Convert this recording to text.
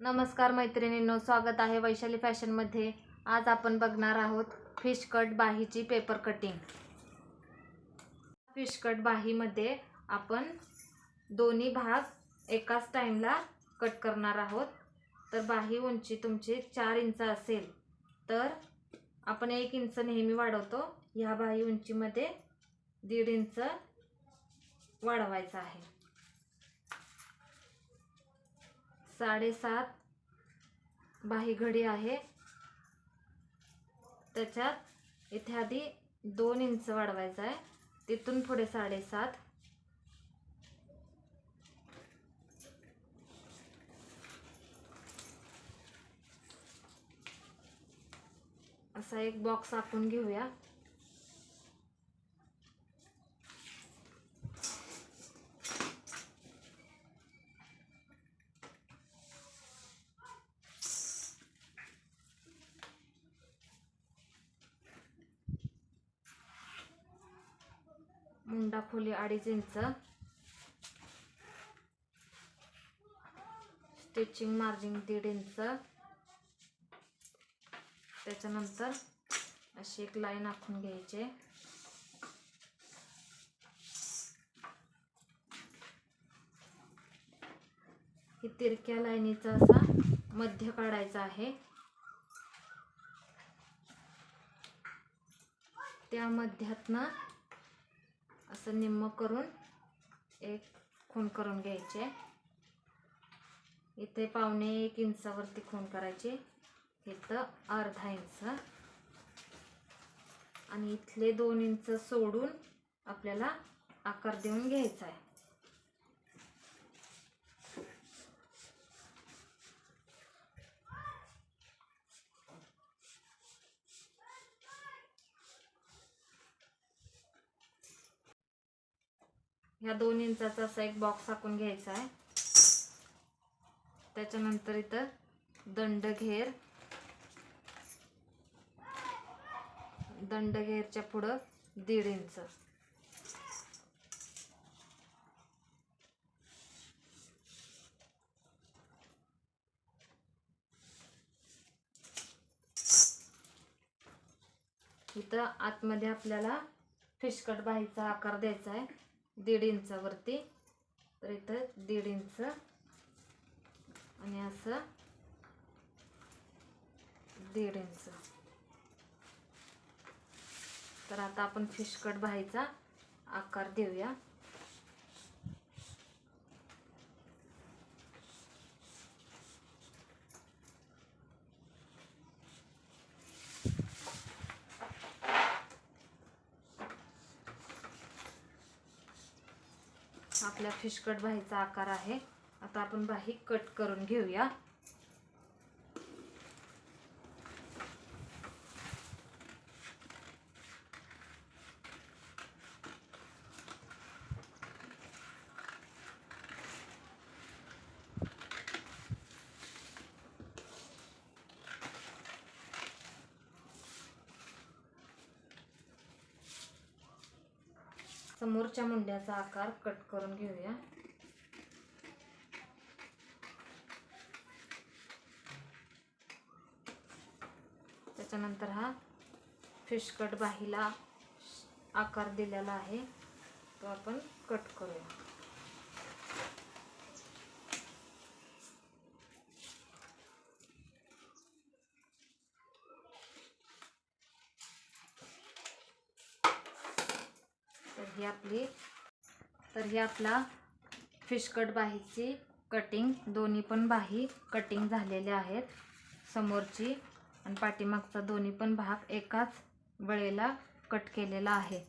नमस्कार मैत्रिणींनो स्वागत आहे वैशाली फॅशनमध्ये. आज आपण बघणार आहोत फिश कट बाहीची पेपर कटिंग फिश कट बाहीमध्ये आपण दोन्ही भाग एकाच टाईमला कट करणार आहोत. तर बाही उंची तुमची चार इंच असेल तर आपण एक इंच नेहमी वाढवतो. ह्या बाही उंचीमध्ये दीड इंच वाढवायचं आहे. साडेसात बाही घडी आहे. त्याच्यात इथे आधी दोन इंच वाढवायचं आहे. तिथून पुढे साडेसात. असा एक बॉक्स आपण घेऊया. मुंडा खोली अडीच इंच. स्टिचिंग मार्जिन दीड इंच. त्याच्यानंतर अशी एक लाईन आखून घ्यायची. ही तिरक्या लाईनीचा असा मध्य काढायचा आहे. त्या मध्यातनं असं निम्म करून एक खून करून घ्यायचे. इथे पावणे एक इंचावरती खून करायचे. इथं अर्धा इंच. आणि इथले दोन इंच सोडून आपल्याला आकार देऊन घ्यायचा आहे. ह्या दोन इंचाचा असा एक बॉक्स टाकून घ्यायचा आहे. त्याच्यानंतर इथं दंड घेर दंड घेरच्या पुढं दीड इंच. इथं आतमध्ये आपल्याला फिशकट बाहीचा आकार द्यायचा आहे. दीड इंचावरती तर इथं दीड इंच. आणि असं दीड इंच. तर आता आपण फिशकट बाहीचा आकार देऊया. आपल्या फिशकट भाईचा आकार आहे. आता आपण बाही कट करून घेऊया. समोरच्या मुंड्याचा आकार कट करून घेऊया. त्याच्यानंतर हा फिश कट बाहीला आकार दिलेला आहे. तो आपण कट करूया. ही आपली तर ही आपला फिशकट बाहीची कटिंग दोन्ही पण बाही कटिंग झालेल्या आहेत समोरची. आणि पाठीमागचा दोन्ही पण भाग एकाच वेळेला कट केलेला आहे.